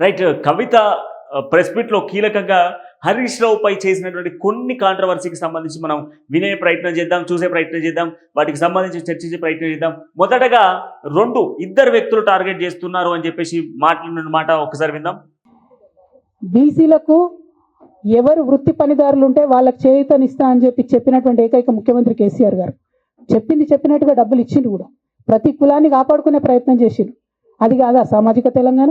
Right కవిత press మీట్లో కీలకంగా హరీష్ రావు పై చేసినటువంటి కొన్ని కాంట్రవర్సీకి సంబంధించి మనం వినే ప్రయత్నం చేద్దాం చూసే ప్రయత్నం చేద్దాం వాటికి సంబంధించి చర్చించే ప్రయత్నం చేద్దాం. మొదటగా రెండు ఇద్దరు వ్యక్తులు టార్గెట్ చేస్తున్నారు అని చెప్పేసి మాట్లాడిన మాట ఒకసారి విందాం. బీసీలకు ఎవరు వృత్తి పనిదారులు ఉంటే వాళ్ళకి చేయుతనిస్తా అని చెప్పి చెప్పినటువంటి ఏకైక ముఖ్యమంత్రి కేసీఆర్ గారు. చెప్పింది చెప్పినట్టుగా డబ్బులు ఇచ్చిండు కూడా. ప్రతి కులాన్ని కాపాడుకునే ప్రయత్నం చేసిండు అది కాదా సామాజిక తెలంగాణ?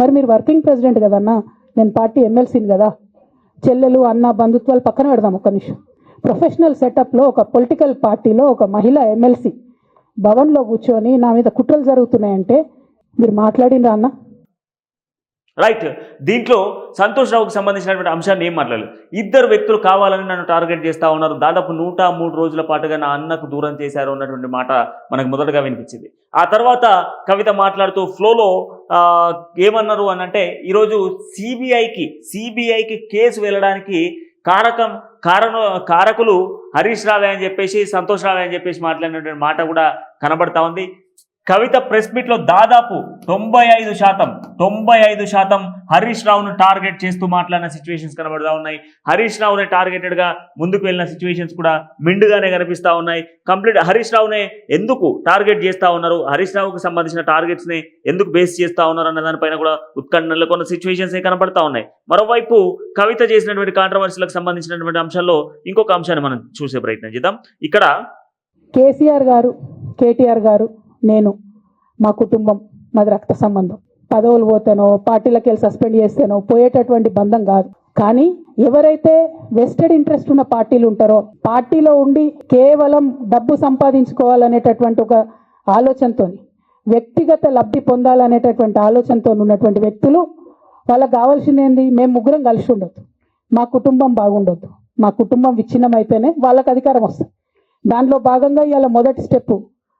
మరి మీరు వర్కింగ్ ప్రెసిడెంట్ కదన్నా నేను పార్టీ ఎమ్మెల్సీని కదా. చెల్లెలు అన్న బంధుత్వాలు పక్కన పెడదాం ఒక్క నిమిషం. ప్రొఫెషనల్ సెటప్లో ఒక పొలిటికల్ పార్టీలో ఒక మహిళ ఎమ్మెల్సీ భవన్లో కూర్చొని నా మీద కుట్రలు జరుగుతున్నాయంటే మీరు మాట్లాడిందా అన్న? రైట్ దీంట్లో సంతోష్ రావుకి సంబంధించినటువంటి అంశాన్ని ఏం మాట్లాడలేదు. ఇద్దరు వ్యక్తులు కావాలని నన్ను టార్గెట్ చేస్తా ఉన్నారు. దాదాపు నూట మూడు రోజుల పాటుగా నా అన్నకు దూరం చేశారు అన్నటువంటి మాట మనకు మొదటగా వినిపించింది. ఆ తర్వాత కవిత మాట్లాడుతూ ఫ్లోలో ఏమన్నారు అని అంటే ఈరోజు సిబిఐకి సిబిఐకి కేసు వెళ్ళడానికి కారకం కారణ కారకులు హరీష్ రావే అని చెప్పేసి సంతోష్ రావే అని చెప్పేసి మాట్లాడినటువంటి మాట కూడా కనబడతా ఉంది. కవిత ప్రెస్ మీట్లో దాదాపు తొంభై ఐదు శాతం తొంభై ఐదు శాతం హరీష్ రావును టార్గెట్ చేస్తూ మాట్లాడిన సిచ్యువేషన్స్ కనబడతా ఉన్నాయి. హరీష్ రావునే టార్గెటెడ్గా ముందుకు వెళ్ళిన సిచ్యువేషన్స్ కూడా మిండుగానే కనిపిస్తా ఉన్నాయి. కంప్లీట్ హరీష్ రావునే ఎందుకు టార్గెట్ చేస్తా ఉన్నారు? హరీష్ రావుకు సంబంధించిన టార్గెట్స్ని ఎందుకు బేస్ చేస్తా ఉన్నారు అన్న దానిపైన కూడా ఉత్కంఠ నెలకొన్న సిచ్యువేషన్స్ కనబడతా ఉన్నాయి. మరోవైపు కవిత చేసినటువంటి కాంట్రవర్సీలకు సంబంధించినటువంటి అంశాల్లో ఇంకొక అంశాన్ని మనం చూసే ప్రయత్నం చేద్దాం. ఇక్కడ కేసీఆర్ గారు కేటీఆర్ గారు నేను మా కుటుంబం మాది రక్త సంబంధం. పదవులు పోతేనో పార్టీలకు వెళ్ళి సస్పెండ్ చేస్తేనో పోయేటటువంటి బంధం కాదు. కానీ ఎవరైతే వెస్టెడ్ ఇంట్రెస్ట్ ఉన్న పార్టీలు ఉంటారో పార్టీలో ఉండి కేవలం డబ్బు సంపాదించుకోవాలనేటటువంటి ఒక ఆలోచనతో వ్యక్తిగత లబ్ధి పొందాలనేటటువంటి ఆలోచనతో ఉన్నటువంటి వ్యక్తులు వాళ్ళకి కావాల్సింది ఏంది? మేము ముగ్గురం కలిసి ఉండొద్దు. మా కుటుంబం బాగుండొద్దు. మా కుటుంబం విచ్ఛిన్నం అయితేనే వాళ్ళకి అధికారం వస్తుంది. దాంట్లో భాగంగా ఇవాళ మొదటి స్టెప్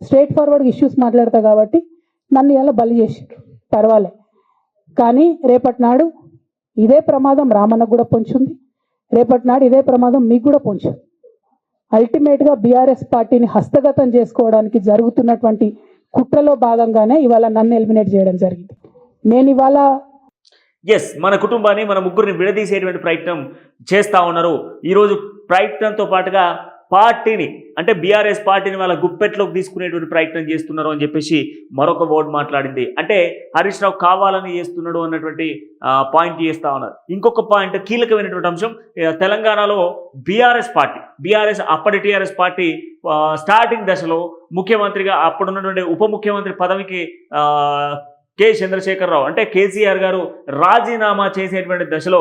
స్ట్రేట్ ఫార్వర్డ్ ఇష్యూస్ మాట్లాడతా కాబట్టి నన్ను ఇలా బలి చేసిండ్రు. పర్వాలే. కానీ రేపటి నాడు ఇదే ప్రమాదం రామన్నకు కూడా పొంచుంది. రేపటి నాడు ఇదే ప్రమాదం మీకు కూడా పొంచుంది. అల్టిమేట్గా బీఆర్ఎస్ పార్టీని హస్తగతం చేసుకోవడానికి జరుగుతున్నటువంటి కుట్రలో భాగంగానే ఇవాళ నన్ను ఎలిమినేట్ చేయడం జరిగింది. నేను ఇవాళ ఎస్ మన కుటుంబాన్ని మన ముగ్గురిని విడదీసేటువంటి ప్రయత్నం చేస్తూ ఉన్నారు. ఈరోజు ప్రయత్నంతో పాటుగా పార్టీని అంటే బీఆర్ఎస్ పార్టీని వాళ్ళ గుప్పెట్లోకి తీసుకునేటువంటి ప్రయత్నం చేస్తున్నారు అని చెప్పేసి మరొక బోర్డు మాట్లాడింది. అంటే హరీష్ రావు కావాలని చేస్తున్నాడు అన్నటువంటి పాయింట్ చేస్తా ఉన్నారు. ఇంకొక పాయింట్ కీలకమైనటువంటి అంశం తెలంగాణలో బీఆర్ఎస్ పార్టీ బీఆర్ఎస్ అప్పటి టీఆర్ఎస్ పార్టీ స్టార్టింగ్ దశలో ముఖ్యమంత్రిగా అప్పుడున్నటువంటి ఉప ముఖ్యమంత్రి పదవికి కె చంద్రశేఖరరావు అంటే కేసీఆర్ గారు రాజీనామా చేసేటువంటి దశలో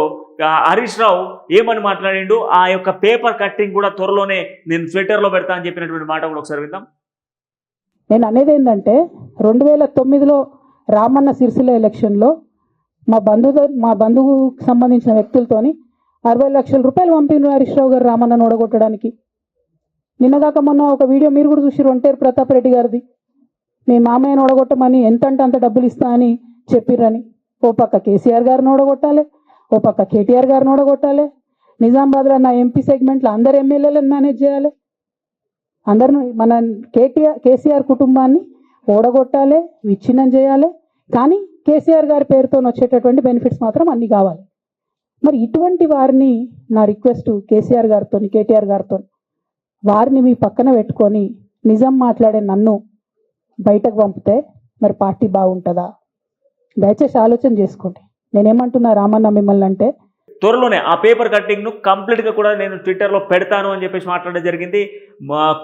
హరీష్ రావు ఏమని మాట్లాడిండు? ఆ యొక్క పేపర్ కట్టింగ్ కూడా త్వరలోనే నేను ట్విట్టర్లో పెడతా అని చెప్పినటువంటి మాట కూడా ఒకసారి విందాం. నేను అనేది ఏంటంటే రెండు వేల తొమ్మిదిలో రామన్న సిరిసిల్ల ఎలక్షన్లో మా బంధువు మా బంధువుకు సంబంధించిన వ్యక్తులతోని అరవై లక్షల రూపాయలు పంపిన హరీష్ రావు గారు రామన్నను ఓడగొట్టడానికి. నిన్నగాక మొన్న ఒక వీడియో మీరు కూడా చూసిరు ఒంటేరు ప్రతాప్ రెడ్డి గారిది. మీ మామయ్యను ఓడగొట్టమని ఎంతంటే అంత డబ్బులు ఇస్తా అని చెప్పిర్రని. ఓ పక్క కేసీఆర్ గారిని ఓడగొట్టాలి ఓ పక్క కేటీఆర్ గారిని ఓడగొట్టాలి నిజామాబాద్లో నా ఎంపీ సెగ్మెంట్లో అందరు ఎమ్మెల్యేలను మేనేజ్ చేయాలి. అందరిని మన కేటీఆర్ కేసీఆర్ కుటుంబాన్ని ఓడగొట్టాలి విచ్ఛిన్నం చేయాలి. కానీ కేసీఆర్ గారి పేరుతో వచ్చేటటువంటి బెనిఫిట్స్ మాత్రం అన్ని కావాలి. మరి ఇటువంటి వారిని నా రిక్వెస్ట్ కేసీఆర్ గారితో కేటీఆర్ గారితో వారిని మీ పక్కన పెట్టుకొని నిజం మాట్లాడే నన్ను బయటకు పంపితే మరి పార్టీ బాగుంటుందా? దయచేసి ఆలోచన చేసుకోండి. నేనేమంటున్నా రామన్న మిమ్మల్ని అంటే త్వరలోనే ఆ పేపర్ కట్టింగ్ను కంప్లీట్గా కూడా నేను ట్విట్టర్లో పెడతాను అని చెప్పేసి మాట్లాడడం జరిగింది.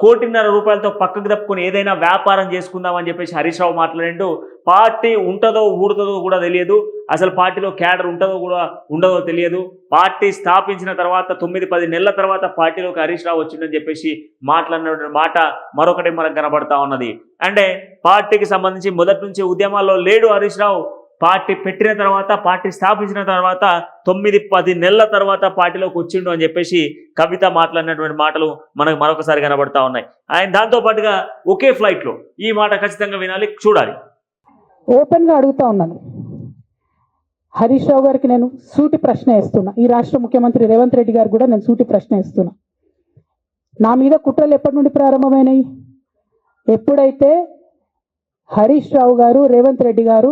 కోటిన్నర రూపాయలతో పక్కకు తప్పుకొని ఏదైనా వ్యాపారం చేసుకుందాం అని చెప్పేసి హరీష్ రావు మాట్లాడిండు. పార్టీ ఉంటుందో ఊడుతుందో కూడా తెలియదు. అసలు పార్టీలో క్యాడర్ ఉంటుందో కూడా ఉండదో తెలియదు. పార్టీ స్థాపించిన తర్వాత తొమ్మిది పది నెలల తర్వాత పార్టీలోకి హరీష్ రావు వచ్చిందని చెప్పేసి మాట్లాడిన మాట మరొకటి మనకు కనబడతా ఉన్నది. అంటే పార్టీకి సంబంధించి మొదటి నుంచి ఉద్యమాల్లో లేడు హరీష్ రావు. పార్టీ పెట్టిన తర్వాత పార్టీ స్థాపించిన తర్వాత తొమ్మిది పది నెలల తర్వాత పార్టీలోకి వచ్చిండు అని చెప్పేసి కవిత మాట్లాడినటువంటి మాటలు మనకు మరొకసారి కనబడతా ఉన్నాయి. ఆయన దాంతో పాటుగా ఒకే ఫ్లైట్లో ఈ మాట ఖచ్చితంగా వినాలి చూడాలి. ఓపెన్గా అడుగుతా ఉన్నాను. హరీష్ రావు గారికి నేను సూటి ప్రశ్న వేస్తున్నా. ఈ రాష్ట్ర ముఖ్యమంత్రి రేవంత్ రెడ్డి గారు కూడా నేను సూటి ప్రశ్న వేస్తున్నా. నా మీద కుట్రలు ఎప్పటి నుండి ప్రారంభమైనాయి? ఎప్పుడైతే హరీష్ రావు గారు రేవంత్ రెడ్డి గారు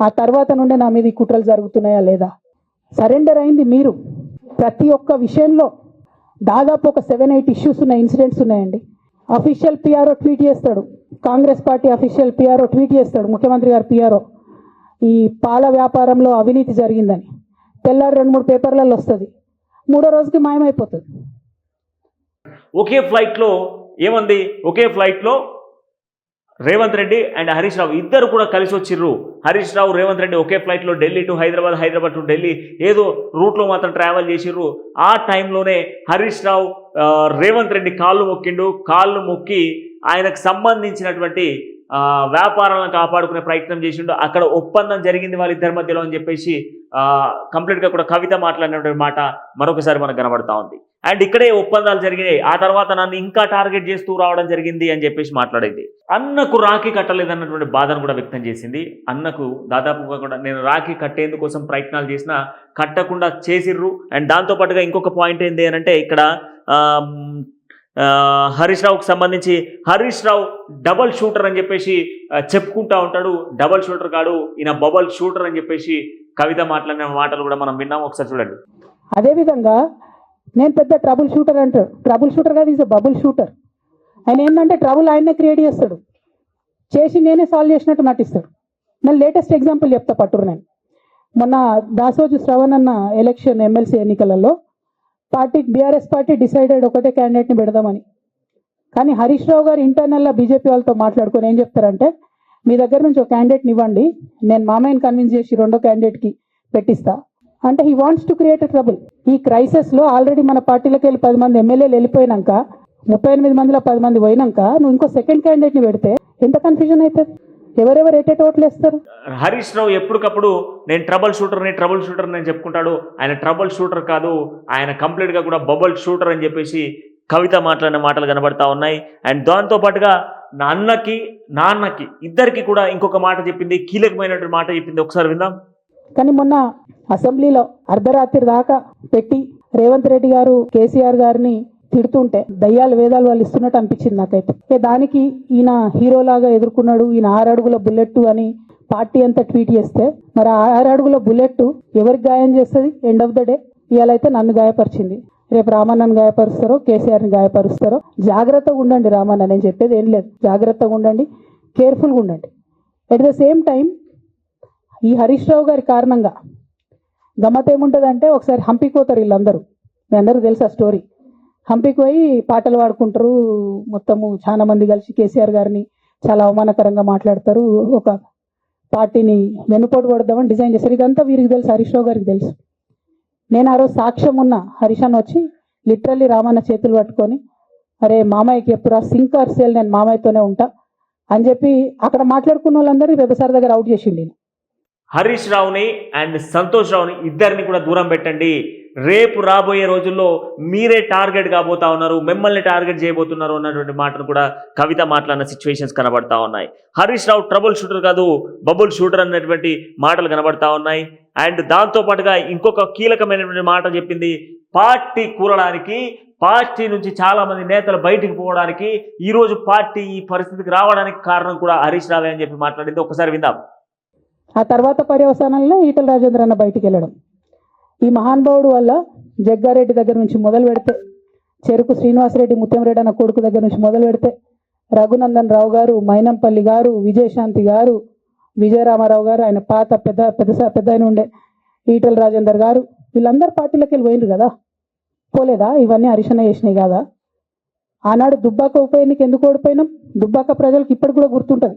ఆ తర్వాత నుండే నా మీద ఈ కుట్రలు జరుగుతున్నాయా లేదా? సరెండర్ అయింది మీరు. ప్రతి ఒక్క విషయంలో దాదాపు ఒక సెవెన్ ఎయిట్ ఇష్యూస్ ఉన్న ఇన్సిడెంట్స్ ఉన్నాయండి. అఫీషియల్ పిఆర్ఓ ట్వీట్ చేస్తాడు. Congress party official PRO tweet చేస్తాడు. ముఖ్యమంత్రి గారు పిఆర్ఓ ఈ పాల వ్యాపారంలో అవినీతి జరిగిందని. తెల్లారి రెండు మూడు పేపర్లలో వస్తుంది. మూడో రోజుకి మాయమైపోతుంది. ఒకే ఫ్లైట్లో ఏమంది? ఒకే ఫ్లైట్లో రేవంత్ రెడ్డి అండ్ హరీష్ రావు ఇద్దరు కూడా కలిసి వచ్చిర్రు. హరీష్ రావు రేవంత్ రెడ్డి ఒకే ఫ్లైట్లో ఢిల్లీ టు హైదరాబాద్ హైదరాబాద్ టు ఢిల్లీ ఏదో రూట్లో మాత్రం ట్రావెల్ చేసిర్రు. ఆ టైంలోనే హరీష్ రావు రేవంత్ రెడ్డి కాళ్ళు మొక్కిండు. కాళ్ళు మొక్కి ఆయనకు సంబంధించినటువంటి వ్యాపారాలను కాపాడుకునే ప్రయత్నం చేసిండు. అక్కడ ఒప్పందం జరిగింది వాళ్ళిద్దరి మధ్యలో అని చెప్పేసి కంప్లీట్గా కూడా కవిత మాట్లాడినటువంటి మాట మరొకసారి మనకు కనబడతా ఉంది. అండ్ ఇక్కడే ఒప్పందాలు జరిగినాయి. ఆ తర్వాత నన్ను ఇంకా టార్గెట్ చేస్తూ రావడం జరిగింది అని చెప్పేసి మాట్లాడేది. అన్నకు రాఖీ కట్టలేదన్నటువంటి బాధను కూడా వ్యక్తం చేసింది. అన్నకు దాదాపుగా కూడా నేను రాఖీ కట్టేందుకోసం ప్రయత్నాలు చేసినా కట్టకుండా చేసిర్రు. అండ్ దాంతో పాటుగా ఇంకొక పాయింట్ ఏంటి అని అంటే ఇక్కడ హరీష్ రావుకి సంబంధించి హరీష్ రావు డబల్ షూటర్ అని చెప్పేసి చెప్పుకుంటా ఉంటాడు. డబల్ షూటర్ కాడు ఈయన బబల్ షూటర్ అని చెప్పేసి కవిత మాట్లాడిన మాటలు కూడా మనం విన్నాం. ఒకసారి చూడండి. అదేవిధంగా నేను పెద్ద ట్రబుల్ షూటర్ అంటాడు ట్రబుల్ షూటర్ కాదు ఈజ్ బబుల్ షూటర్ ఆయన ఏంటంటే ట్రబుల్ ఆయన్నే క్రియేట్ చేస్తాడు. చేసి నేనే సాల్వ్ చేసినట్టు నటిస్తాడు. నేను లేటెస్ట్ ఎగ్జాంపుల్ చెప్తా పట్టురు నేను. మొన్న దాసోజు శ్రవణ్ అన్న ఎలక్షన్ ఎమ్మెల్సీ ఎన్నికలలో పార్టీ బీఆర్ఎస్ పార్టీ డిసైడెడ్ ఒకటే క్యాండిడేట్ని పెడదామని. కానీ హరీష్ రావు గారు ఇంటర్నల్గా బీజేపీ వాళ్ళతో మాట్లాడుకొని ఏం చెప్తారంటే మీ దగ్గర నుంచి ఒక క్యాండిడేట్ని ఇవ్వండి. నేను మామయ్యని కన్విన్స్ చేసి రెండో క్యాండిడేట్కి పెట్టిస్తా. అంటే he wants to create trouble ఈ క్రైసిస్లో ఆల్రెడీ మన పార్టీలోకి వెళ్ళి పది మంది ఎమ్మెల్యేలు వెళ్ళిపోయినాక ముప్పై ఎనిమిది మందిలో పది మంది పోయినాక నువ్వు ఇంకో సెకండ్ క్యాండిడేట్ని పెడితే ఎంత కన్ఫ్యూజన్ అవుతుంది? ఎవరెవరు ఎటెట్ ఓట్లు వేస్తారు? హరీష్ రావు ఎప్పటికప్పుడు నేను ట్రబుల్ షూటర్ని ట్రబుల్ షూటర్ అని చెప్పుకుంటాడు. ఆయన ట్రబుల్ షూటర్ కాదు ఆయన కంప్లీట్గా కూడా బబుల్ షూటర్ అని చెప్పేసి కవిత మాట్లాడిన మాటలు కనబడతా ఉన్నాయి. అండ్ దాంతో పాటుగా నాన్నకి నాన్నకి ఇద్దరికి కూడా ఇంకొక మాట చెప్పింది. కీలకమైనటువంటి మాట చెప్పింది. ఒకసారి విందాం. కానీ మొన్న అసెంబ్లీలో అర్ధరాత్రి దాకా పెట్టి రేవంత్ రెడ్డి గారు కేసీఆర్ గారిని తిడుతుంటే దయ్యాలు వేదాలు వాళ్ళు ఇస్తున్నట్టు అనిపించింది నాకైతే. ఇక దానికి ఈయన హీరోలాగా ఎదుర్కొన్నాడు ఈయన ఆరు అడుగుల బుల్లెట్ అని పార్టీ అంతా ట్వీట్ చేస్తే మరి ఆ ఆరు అడుగుల బుల్లెట్ ఎవరికి గాయం చేస్తుంది? ఎండ్ ఆఫ్ ద డే ఇవాళ అయితే నన్ను గాయపరిచింది. రేపు రామన్నను గాయపరుస్తారో కేసీఆర్ని గాయపరుస్తారో జాగ్రత్తగా ఉండండి రామన్న నేను చెప్పేది ఏం లేదు. జాగ్రత్తగా ఉండండి కేర్ఫుల్గా ఉండండి. అట్ ద సేమ్ టైం ఈ హరీష్ రావు గారి కారణంగా గమ్మత్ ఏముంటుందంటే ఒకసారి హంపికి పోతారు వీళ్ళందరూ. మీ అందరూ తెలుసు ఆ స్టోరీ? హంపికి పోయి పాటలు పాడుకుంటారు. మొత్తము చాలా మంది కలిసి కేసీఆర్ గారిని చాలా అవమానకరంగా మాట్లాడతారు. ఒక పార్టీని వెనుపోటు పడదామని డిజైన్ చేశారు ఇదంతా వీరికి తెలుసు హరీష్ రావు గారికి తెలుసు. నేను ఆ రోజు సాక్ష్యం ఉన్న హరీష్ అన్న వచ్చి లిటరల్లీ రామన్న చేతులు పట్టుకొని అరే మామయ్యకి ఎప్పుడు సింక్ ఆర్ సేల్? నేను మామయ్యతోనే ఉంటా అని చెప్పి అక్కడ మాట్లాడుకున్న వాళ్ళందరూ పెద్దసారి దగ్గర అవుట్ చేసిండి నేను హరీష్ రావుని అండ్ సంతోష్ రావుని ఇద్దరిని కూడా దూరం పెట్టండి. రేపు రాబోయే రోజుల్లో మీరే టార్గెట్ కాబోతా ఉన్నారు మిమ్మల్ని టార్గెట్ చేయబోతున్నారు అన్నటువంటి మాటను కూడా కవిత మాట్లాడిన సిచ్యువేషన్స్ కనబడతా ఉన్నాయి. హరీష్ రావు ట్రబుల్ షూటర్ కాదు బబుల్ షూటర్ అన్నటువంటి మాటలు కనబడతా ఉన్నాయి. అండ్ దాంతో పాటుగా ఇంకొక కీలకమైనటువంటి మాట చెప్పింది పార్టీ కూలడానికి పార్టీ నుంచి చాలామంది నేతలు బయటికి పోవడానికి ఈరోజు పార్టీ ఈ పరిస్థితికి రావడానికి కారణం కూడా హరీష్ రావే అని చెప్పి మాట్లాడింది. ఒకసారి విందాం. ఆ తర్వాత పర్యవసానంలో ఈటల రాజేంద్ర అన్న బయటికి వెళ్ళడం. ఈ మహానుభావుడు వల్ల జగ్గారెడ్డి దగ్గర నుంచి మొదలు పెడితే చెరుకు శ్రీనివాసరెడ్డి ముత్యంరెడ్డి అన్న కొడుకు దగ్గర నుంచి మొదలు పెడితే రఘునందన్ రావు గారు మైనంపల్లి గారు విజయశాంతి గారు విజయరామారావు గారు ఆయన పాత పెద్ద పెద్ద పెద్ద ఆయన ఉండే ఈటల రాజేందర్ గారు వీళ్ళందరూ పార్టీలోకి వెళ్ళి పోయినారు కదా? పోలేదా? ఇవన్నీ అరిశన చేసినాయి కదా? ఆనాడు దుబ్బాక ఉప ఎన్నిక ఎందుకు ఓడిపోయినాం? దుబ్బాక ప్రజలకు ఇప్పటికి కూడా గుర్తుంటుంది.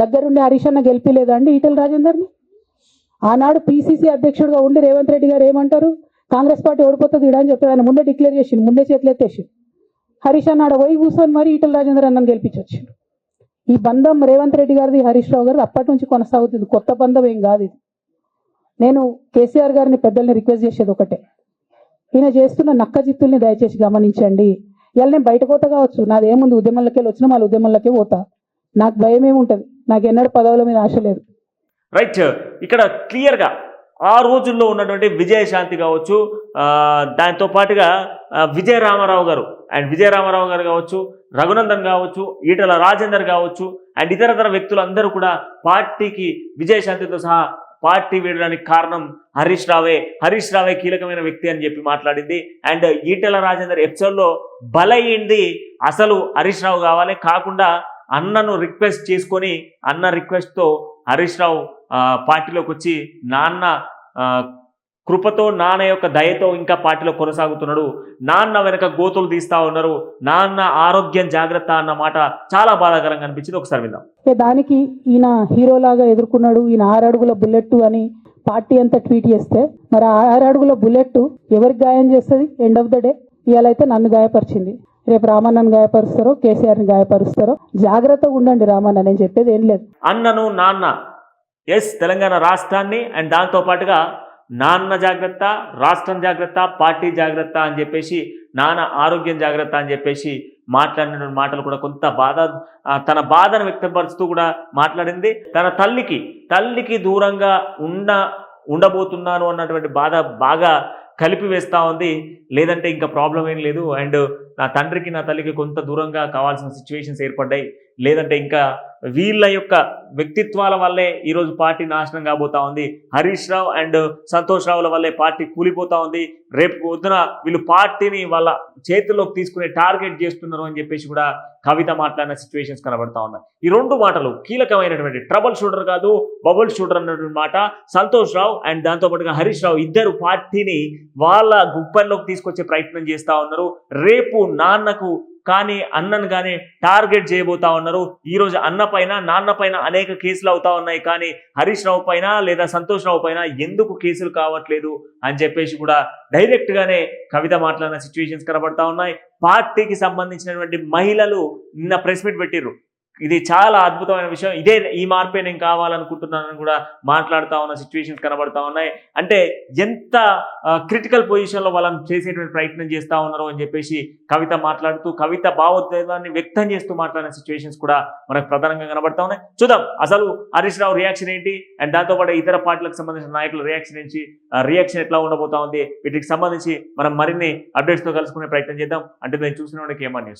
దగ్గరుండి హరీష్ అన్న గెలిపిలేదా అండి ఈటల రాజేందర్ని? ఆనాడు పిసిసి అధ్యక్షుడిగా ఉండి రేవంత్ రెడ్డి గారు ఏమంటారు? కాంగ్రెస్ పార్టీ ఓడిపోతుంది ఇడా అని చెప్పారు ఆయన ముందే డిక్లేర్ చేసిండు ముందే చేతులు ఎత్తేసి హరీష్ అన్నాడు వై పోయి కూర్చొని మరి ఈటల రాజేందర్ అన్నను గెలిపించవచ్చు ఈ బంధం రేవంత్ రెడ్డి గారిది హరీష్ రావు గారు అప్పటి నుంచి కొనసాగుతుంది. కొత్త బంధం ఏం కాదు ఇది. నేను కేసీఆర్ గారిని పెద్దల్ని రిక్వెస్ట్ చేసేది ఒకటే. ఈయన చేస్తున్న నక్క జిత్తుల్ని దయచేసి గమనించండి. ఇలా నేను బయట పోతా కావచ్చు. నాదేముంది ఉద్యమంలోకి వెళ్ళి వచ్చిన వాళ్ళ ఉద్యమంలోకే పోతా. నాకు భయం ఏముంటుంది నాకు ఎన్నడూ పదవుల మీద ఆశ లేదు. రైట్ ఇక్కడ క్లియర్గా ఆ రోజుల్లో ఉన్నటువంటి విజయశాంతి కావచ్చు ఆ, దాంతో పాటుగా విజయ రామారావు గారు అండ్ విజయ రామారావు గారు కావచ్చు రఘునందన్ కావచ్చు ఈటల రాజేందర్ కావచ్చు అండ్ ఇతరతర వ్యక్తులు అందరూ కూడా పార్టీకి విజయశాంతితో సహా పార్టీ వీడడానికి కారణం హరీష్ రావే. హరీష్ రావే కీలకమైన వ్యక్తి అని చెప్పి మాట్లాడింది. అండ్ ఈటల రాజేందర్ ఎపిసోడ్లో బలయ్యింది అసలు హరీష్ రావు కావాలి. కాకుండా అన్నను రిక్వెస్ట్ చేసుకొని అన్న రిక్వెస్ట్తో హరీష్ రావు పార్టీలోకి వచ్చి నాన్న కృపతో నాన్న యొక్క దయతో ఇంకా పార్టీలో కొనసాగుతున్నాడు. నాన్న వెనక గోతులు తీస్తా ఉన్నారు. నాన్న ఆరోగ్యం జాగ్రత్త అన్న మాట చాలా బాధాకరంగా అనిపించింది. ఒకసారి విందాం. దానికి ఈయన హీరోలాగా ఎదుర్కొన్నాడు. ఈయన ఆరు అడుగుల బుల్లెట్ అని పార్టీ అంతా ట్వీట్ చేస్తే మరి ఆరడుగుల ఆరు అడుగుల బుల్లెట్ ఎవరికి గాయం చేస్తుంది? ఎండ్ ఆఫ్ ద డే ఇవాళ అయితే నన్ను గాయపరిచింది. రేపు రామన్నను గాయపరుస్తారో కేసీఆర్ని గాయపరుస్తారో జాగ్రత్తగా ఉండండి రామన్న నేను చెప్పేది ఏం లేదు. అన్నను నాన్న ఎస్ తెలంగాణ రాష్ట్రాన్ని అండ్ దాంతో పాటుగా నాన్న జాగ్రత్త రాష్ట్రం జాగ్రత్త పార్టీ జాగ్రత్త అని చెప్పేసి నాన్న ఆరోగ్యం జాగ్రత్త అని చెప్పేసి మాట్లాడిన మాటలు కూడా కొంత బాధ తన బాధను వ్యక్తపరుస్తూ కూడా మాట్లాడింది. తన తల్లికి తల్లికి దూరంగా ఉండ ఉండబోతున్నాను అన్నటువంటి బాధ బాగా కలిపి వేస్తూ ఉంది. లేదంటే ఇంకా ప్రాబ్లం ఏం లేదు. అండ్ నా తండ్రికి నా తల్లికి కొంత దూరంగా కావాల్సిన సిచ్యువేషన్స్ ఏర్పడ్డాయి. లేదంటే ఇంకా వీళ్ళ యొక్క వ్యక్తిత్వాల వల్లే ఈరోజు పార్టీ నాశనం కాబోతా ఉంది. హరీష్ రావు అండ్ సంతోష్ రావుల వల్లే పార్టీ కూలిపోతా ఉంది. రేపు పొద్దున వీళ్ళు పార్టీని వాళ్ళ చేతుల్లోకి తీసుకునే టార్గెట్ చేస్తున్నారు అని చెప్పేసి కూడా కవిత మాట్లాడిన సిచ్యువేషన్స్ కనబడతా ఉన్నాయి. ఈ రెండు మాటలు కీలకమైనటువంటి ట్రబుల్ షూటర్ కాదు బబుల్ షూటర్ అన్నటువంటి మాట. సంతోష్ రావు అండ్ దాంతో పాటుగా హరీష్ రావు ఇద్దరు పార్టీని వాళ్ళ గుప్పల్లోకి తీసుకొచ్చే ప్రయత్నం చేస్తా ఉన్నారు. రేపు నాన్నకు కానీ అన్నను కానీ టార్గెట్ చేయబోతా ఉన్నారు. ఈ రోజు అన్న పైన నాన్న పైన అనేక కేసులు అవుతా ఉన్నాయి. కానీ హరీష్ రావు పైన లేదా సంతోష్ రావు పైన ఎందుకు కేసులు కావట్లేదు అని చెప్పేసి కూడా డైరెక్ట్ గానే కవిత మాట్లాడిన సిచ్యువేషన్స్ కనబడతా ఉన్నాయి. పార్టీకి సంబంధించినటువంటి మహిళలు నిన్న ప్రెస్ మీట్ పెట్టిర్రు. ఇది చాలా అద్భుతమైన విషయం. ఇదే ఈ మార్పే నేను కావాలనుకుంటున్నానని కూడా మాట్లాడుతూ ఉన్న సిచ్యువేషన్స్ కనబడతా ఉన్నాయి. అంటే ఎంత క్రిటికల్ పొజిషన్లో వాళ్ళని చేసేటువంటి ప్రయత్నం చేస్తూ ఉన్నారు అని చెప్పేసి కవిత మాట్లాడుతూ కవిత భావోద్వేగాన్ని వ్యక్తం చేస్తూ మాట్లాడిన సిచ్యువేషన్స్ కూడా మనకు ప్రధానంగా కనబడతా ఉన్నాయి. చూద్దాం అసలు హరీష్ రావు రియాక్షన్ ఏంటి? అండ్ దాంతోపాటు ఇతర పార్టీలకు సంబంధించిన నాయకుల రియాక్షన్ ఏంటి? రియాక్షన్ ఎట్లా ఉండబోతా ఉంది? వీటికి సంబంధించి మనం మరిన్ని అప్డేట్స్తో కలుసుకునే ప్రయత్నం చేద్దాం. అంటే నేను చూసిన కేమా న్యూస్